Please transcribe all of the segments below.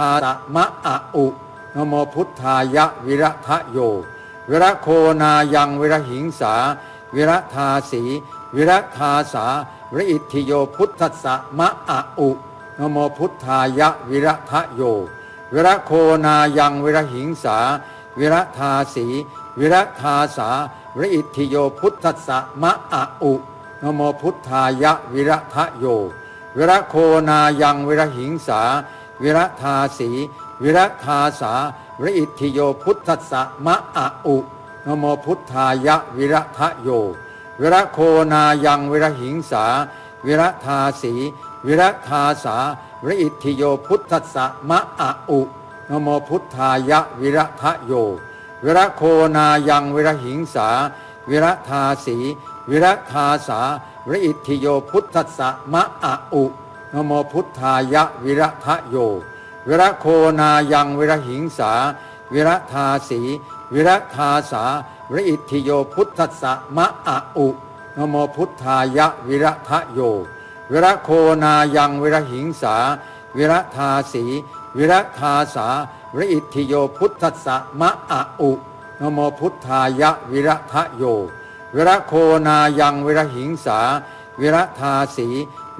ทาตมะอะอุนโมพุทธายะวิระทะโย วิระโคนายังวิระหิงสา วิระทาสีวิระทาสาวิอิทธิโยพุทธสะมะอะอุนโมพุทธายะวิระทะโย วิระโคนายังวิระหิงสา วิระทาสีวิระทาสาวิอิทธิโยพุทธสสะมะอะอุนโมพุทธายะวิระทะโย วิระโคนายังวิระหิงสา วิรทาสี วิรทาสาวิอิทธิโยพุทธสะมะอะอุนโมพุทธายะวิรทะโย วิรโคนายังวิรหิงสา วิรทาสี วิรทาสาวิอิทธิโยพุทธสะมะอะอุนโมพุทธายะวิรทะโย วิรโคนายังวิรหิงสา วิรทาสี วิรทาสาวิอิทธิโยพุทธสสะมะอะอุ นโมพุทธายะวิระทะโย วิระโคนายังวิระหิงสา วิระทาสี วิระทาสา วิอิทธิโยพุทธสะมะอะอุนโมพุทธายะวิระทะโย วิระโคนายังวิระหิงสา วิระทาสี วิระทาสา วิอิทธิโยพุทธสะมะอะอุนโมพุทธายะวิระทะโย วิระโคนายังวิระหิงสา วิระทาสี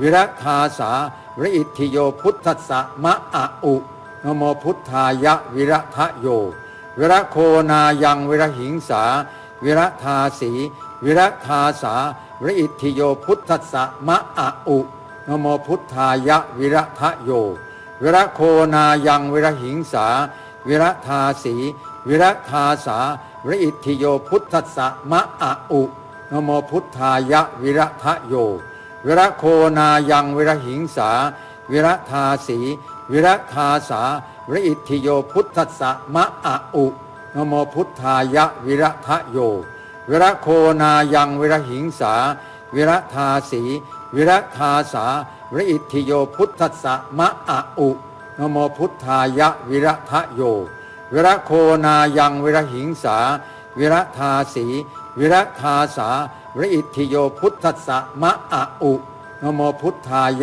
วิระทาสาวิอิทธิโยพุทธสะมะอะอุนโมพุทธายะวิระทะโย วิระโคนายังวิระหิงสา วิระทาสีวิระทาสาวิอิทธิโยพุทธสะมะอะอุนโมพุทธายะวิระทะโย วิระโคนายังวิระหิงสา วิระทาสีวิระทาสาวิอิทธิโยพุทธสสะมะอะอุนโมพุทธายะวิระทะโย วิระโคนายังวิระหิงสา วิระทาสี วิระทาสา วิอิทธิโยพุทธสะมะอะอุนโมพุทธายะวิระทะโย วิระโคนายังวิระหิงสา วิระทาสี วิระทาสา วิอิทธิโยพุทธสะมะอะอุนโมพุทธายะวิระทะโย วิระโคนายังวิระหิงสา วิระทาสี วิระทาสา ริอิทธิโยพุทธัสสะมะอะอุนโมพุทธายะ